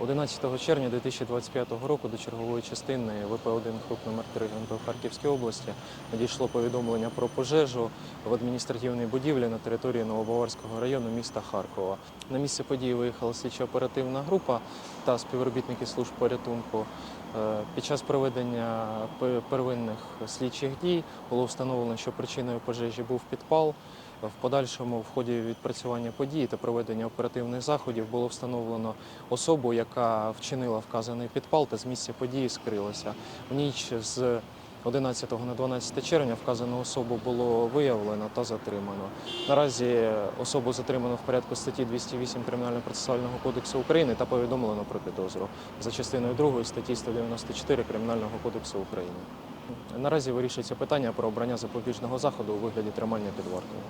11 червня 2025 року до чергової частини ВП-1 ХРУП номер 3 ГНП Харківській області надійшло повідомлення про пожежу в адміністративній будівлі на території Новобаварського району міста Харкова. На місце події виїхала слідчо-оперативна група та співробітники служб порятунку. Е, Під час проведення первинних слідчих дій було встановлено, що причиною пожежі був підпал. В подальшому, в ході відпрацювання подій та проведення оперативних заходів, було встановлено особу, яка вчинила вказаний підпал та з місця події скрилася. В ніч з 11 на 12 червня вказану особу було виявлено та затримано. Наразі особу затримано в порядку статті 208 Кримінально-процесуального кодексу України та повідомлено про підозру за частиною 2 статті 194 Кримінального кодексу України. Наразі вирішується питання про обрання запобіжного заходу у вигляді тримання під вартою.